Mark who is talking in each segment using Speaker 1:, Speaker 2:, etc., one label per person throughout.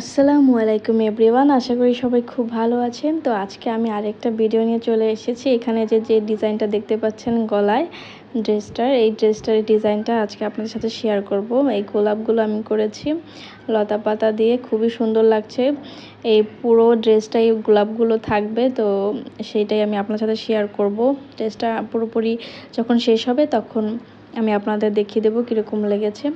Speaker 1: আসসালামু আলাইকুম এভরিওয়ান, আশা করি সবাই খুব ভালো আছেন। তো আজকে আমি আরেকটা ভিডিও নিয়ে চলে এসেছি। এখানে যে যে ডিজাইনটা দেখতে পাচ্ছেন গলায়, ড্রেসটার, এই ড্রেসটার ডিজাইনটা আজকে আপনাদের সাথে শেয়ার করব। এই গোলাপগুলো আমি করেছি, লতা পাতা দিয়ে, খুবই সুন্দর লাগছে। এই পুরো ড্রেসটাই গোলাপগুলো থাকবে, তো সেইটাই আমি আপনার সাথে শেয়ার করব। ড্রেসটা পুরোপুরি যখন শেষ হবে, তখন আমি আপনাদের দেখিয়ে দেবো কীরকম লেগেছে।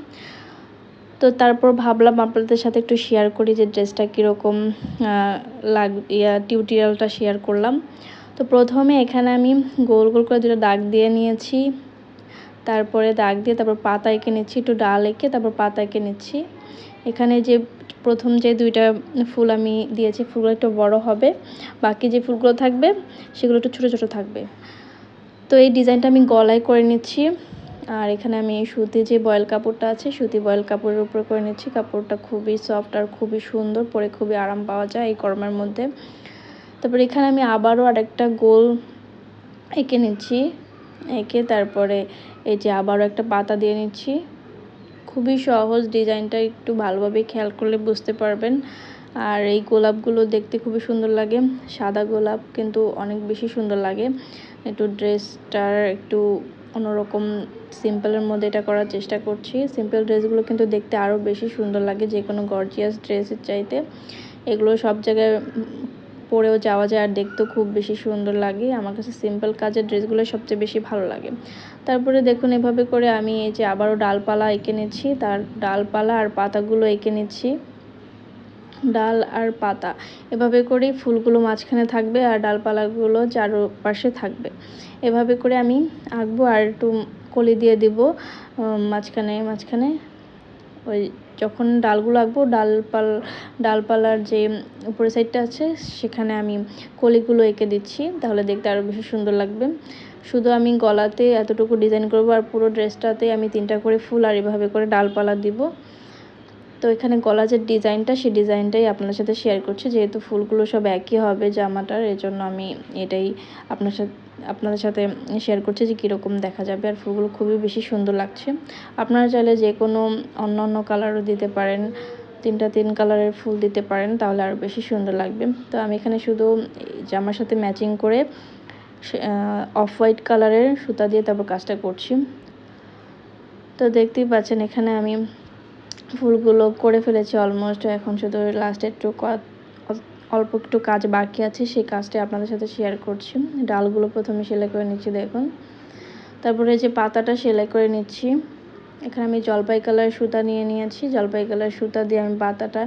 Speaker 1: তো তারপর ভাবলাম আপনাদের সাথে একটু শেয়ার করি যে ড্রেসটা কীরকম লাগ, ইয়া টিউটোরিয়ালটা শেয়ার করলাম। তো প্রথমে এখানে আমি গোল গোল করে দুটো দাগ দিয়ে নিয়েছি। তারপরে দাগ দিয়ে তারপর পাতা এঁকে নিচ্ছি, একটু ডাল এঁকে তারপর পাতা এঁকে নিচ্ছি। এখানে যে প্রথম যে দুইটা ফুল আমি দিয়েছি, ফুলগুলো একটু বড় হবে। বাকি যে ফুলগুলো থাকবে, সেগুলো একটু ছোটো ছোটো থাকবে। তো এই ডিজাইনটা আমি গলায় করে নিচ্ছি। আর এখানে আমি সুতি যে বয়েল কাপড়টা আছে, সুতি বয়েল কাপড়ের উপর করে নিচ্ছি। কাপড়টা খুবই সফট আর খুবই সুন্দর, পরে খুবই আরাম পাওয়া যায় এই গরমের মধ্যে। তারপর এখানে আমি আবারও আরেকটা গোল এঁকে নিচ্ছি, এঁকে তারপরে এই যে আবারও একটা পাতা দিয়ে নিচ্ছি। খুবই সহজ ডিজাইনটা, একটু ভালোভাবে খেয়াল করলে বুঝতে পারবেন। আর এই গোলাপগুলো দেখতে খুবই সুন্দর লাগে, সাদা গোলাপ কিন্তু অনেক বেশি সুন্দর লাগে। একটু ড্রেসটার একটু অন্যরকম সিম্পলের মধ্যে এটা করার চেষ্টা করছি। সিম্পল ড্রেসগুলো কিন্তু দেখতে আরও বেশি সুন্দর লাগে, যে কোনো গর্জিয়াস ড্রেসের চাইতে। এগুলো সব জায়গায় পরেও যাওয়া যায় আর দেখতেও খুব বেশি সুন্দর লাগে। আমার কাছে সিম্পল কাজের ড্রেসগুলো সবচেয়ে বেশি ভালো লাগে। তারপরে দেখুন, এভাবে করে আমি এই যে আবারও ডালপালা এঁকে নিচ্ছি। তার ডালপালা আর পাতাগুলো এঁকে নিচ্ছি। ডাল আর পাতা। এভাবে করেই ফুলগুলো মাঝখানে থাকবে আর ডালপালাগুলো চারপাশে থাকবে। এভাবে করে আমি আঁকবো আর একটু কলি দিয়ে দিব মাঝখানে মাঝখানে। ওই যখন ডালগুলো আঁকবো, ডালপাল, ডালপালার যে উপরের সাইডটা আছে, সেখানে আমি কলিগুলো এঁকে দিচ্ছি। তাহলে দেখতে আরও বেশি সুন্দর লাগবে। শুধু আমি গলাতে এতটুকু ডিজাইন করব আর পুরো ড্রেসটাতে আমি তিনটা করে ফুল আর এভাবে করে ডালপালা দিব। তো এখানে গলা যে ডিজাইনটা, সেই ডিজাইনটাই আপনার সাথে শেয়ার করছি। যেহেতু ফুলগুলো সব একই হবে জামাটার এই জন্য আমি এটাই আপনার সাথে, আপনাদের সাথে শেয়ার করছি যে কীরকম দেখা যাবে। আর ফুলগুলো খুবই বেশি সুন্দর লাগছে। আপনারা চাইলে যে কোনো অন্য অন্য কালারও দিতে পারেন, তিনটা তিন কালারের ফুল দিতে পারেন, তাহলে আরও বেশি সুন্দর লাগবে। তো আমি এখানে শুধু জামার সাথে ম্যাচিং করে অফ হোয়াইট কালারের সুতা দিয়ে তারপর কাজটা করছি। তো দেখতেই পাচ্ছেন এখানে আমি ফুলগুলো করে ফেলেছি অলমোস্ট এখন শুধু লাস্টে একটু অল্প একটু কাজ বাকি আছে, সেই কাজটা আপনাদের সাথে শেয়ার করছি। ডালগুলো প্রথমে সেলাই করে নিচ্ছি, দেখুন। তারপরে যে পাতাটা সেলাই করে নিচ্ছি, এখানে আমি জলপাই কালার সুতা নিয়ে নিয়েছি। জলপাই কালার সুতা দিয়ে আমি পাতাটা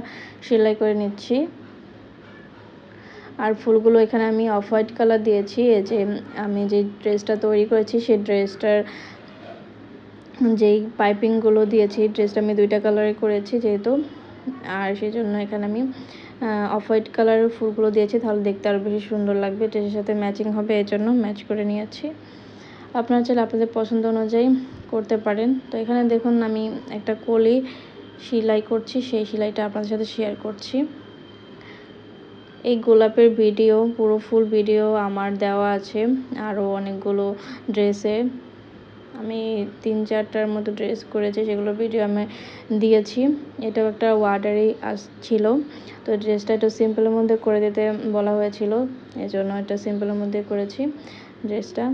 Speaker 1: সেলাই করে নিচ্ছি। আর ফুলগুলো এখানে আমি অফ হোয়াইট কালার দিয়েছি। এই যে আমি যে ড্রেসটা তৈরি করেছি, সেই ড্রেসটার যেই পাইপিংগুলো দিয়েছি, ড্রেসটা আমি দুইটা কালারে করেছি যেহেতু। আর সেই জন্য এখানে আমি অফ হোয়াইট কালারের ফুলগুলো দিয়েছি, তাহলে দেখতে আরও বেশি সুন্দর লাগবে। ড্রেসের সাথে ম্যাচিং হবে এই জন্য ম্যাচ করে নিয়েছি। আপনারা চাইলে আপনাদের পছন্দ অনুযায়ী করতে পারেন। তো এখানে দেখুন, আমি একটা কলি সেলাই করছি, সেই সেলাইটা আপনাদের সাথে শেয়ার করছি। এই গোলাপের ভিডিও পুরো ফুল ভিডিও আমার দেওয়া আছে আরও অনেকগুলো ড্রেসে আমি তিন চারটার মতো ড্রেস করেছি, সেগুলো ভিডিও আমি দিয়েছি। এটাও একটা ওয়ার্ডারই ছিল তো ড্রেসটা একটু সিম্পলের মধ্যে করে দিতে বলা হয়েছিল এই জন্য এটা সিম্পলের মধ্যে করেছি ড্রেসটা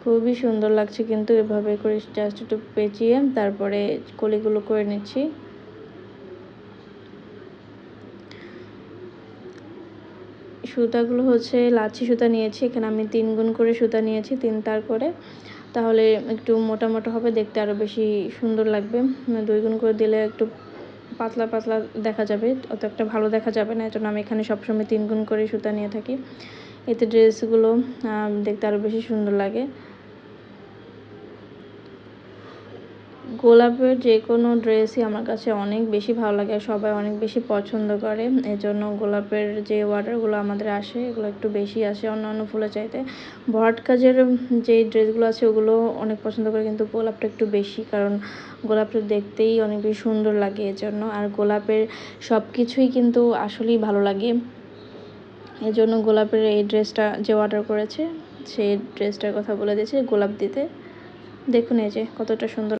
Speaker 1: খুবই সুন্দর লাগছে কিন্তু, এভাবে করে জাস্ট একটু পেঁচিয়ে তারপরে কলিগুলো করে নিচ্ছি। সুতাগুলো হচ্ছে লাচ্ছি সুতা নিয়েছি, এখানে আমি তিন গুণ করে সুতা নিয়েছি, তিন তার করে। তাহলে একটু মোটা মোটা হবে, দেখতে আরও বেশি সুন্দর লাগবে। দুই গুণ করে দিলে একটু পাতলা পাতলা দেখা যাবে, অত একটা ভালো দেখা যাবে না, এজন্য আমি এখানে সবসময় তিন গুণ করে সুতা নিয়ে থাকি। এতে ড্রেসগুলো দেখতে আরও বেশি সুন্দর লাগে। গোলাপের যে কোনো ড্রেসই আমার কাছে অনেক বেশি ভালো লাগে সবাই অনেক বেশি পছন্দ করে। এজন্য গোলাপের যে অর্ডারগুলো আমাদের আসে, এগুলো একটু বেশি আসে অন্য অন্য ফুলের চাইতে। ভরাট কাজের যে ড্রেসগুলো আছে, ওগুলো অনেক পছন্দ করে, কিন্তু গোলাপটা একটু বেশি, কারণ গোলাপটা দেখতেই অনেক বেশি সুন্দর লাগে এজন্য। আর গোলাপের সব কিছুই কিন্তু আসলেই ভালো লাগে। এজন্য গোলাপের এই ড্রেসটা যে অর্ডার করেছে, সেই ড্রেসটার কথা বলে দিয়েছে গোলাপ দিতে। দেখুন এই যে কতটা সুন্দর